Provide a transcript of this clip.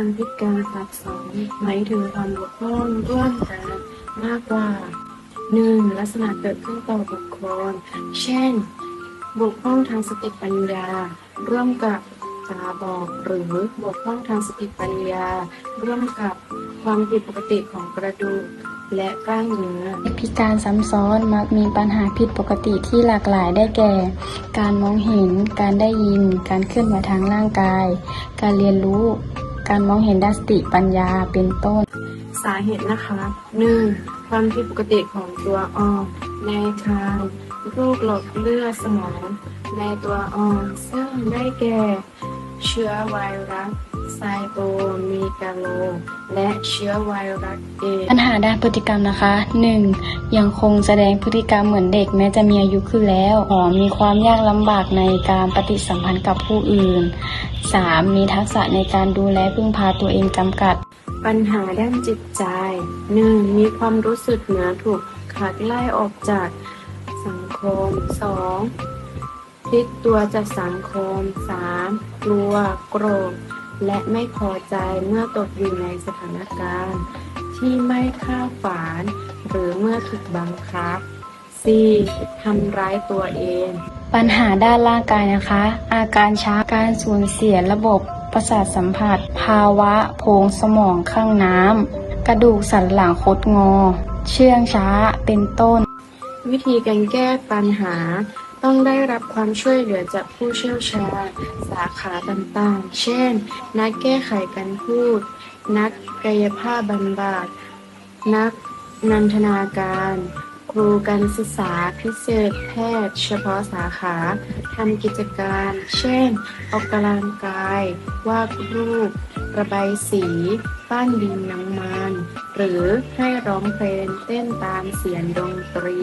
ความพิการซับซ้อนหมายถึงความบกพร่องร่วมกันมากกว่า 1. ลักษณะเกิดขึ้นต่อบุคคล เช่น บกพร่องทางสติปัญญา ร่วมกับตาบอดหรือบกพร่องทางสติปัญญา ร่วมกับความผิดปกติของกระดูกและกล้ามเนื้อพิการซ้ำซ้อนมักมีปัญหาผิดปกติที่หลากหลายได้แก่ การมองเห็น การได้ยิน การเคลื่อนไหวทางร่างกาย การเรียนรู้ การมองเห็นด้านสติปัญญาเป็นต้น สาเหตุนะคะ 1. ความผิดปกติของตัวอ่อนในทางโรคหลอดเลือดสมอง ในตัวอ่อนซึ่งได้แก่ เชื้อไวรัส ไซโตมีกาโล และเชื้อไวรัสเอดส์ปัญหาด้านพฤติกรรมนะคะ 1. ยังคงแสดงพฤติกรรมเหมือนเด็กแม้จะมีอายุขึ้นแล้ว 2. มีความยากลำบากในการปฏิสัมพันธ์กับผู้อื่น 3. มีทักษะในการดูแลพึ่งพาตัวเองจำกัด ปัญหาด้านจิตใจ 1. มีความรู้สึกเหมือนถูกขัดไล่ออกจากสังคม 2. พลิกตัวจากสังคม 3. กลัวโกรธ และไม่พอใจเมื่อตกอยู่ในสถานการณ์ ที่ไม่คาดฝันหรือเมื่อถูกบังคับ 4. ทำร้ายตัวเอง ปัญหาด้านร่างกายนะคะ อาการช้าการสูญเสียระบบประสาทสัมผัส ภาวะโพรงสมองข้างน้ำ กระดูกสันหลังคดงอ เชื่องช้าเป็นต้น วิธีการแก้ปัญหา ต้องได้รับความช่วยเหลือจากผู้เชี่ยวชาญ สาขาต่างๆ เช่น นักแก้ไขการพูด นักกายภาพบำบัด นักนันทนาการ ครูการศึกษาพิเศษแพทย์ เฉพาะสาขาทำกิจการ เช่น ออกกำลังกาย วาดรูป ระบายสี ปั้นดินน้ำมัน หรือให้ร้องเพลงเต้นตามเสียงดนตรี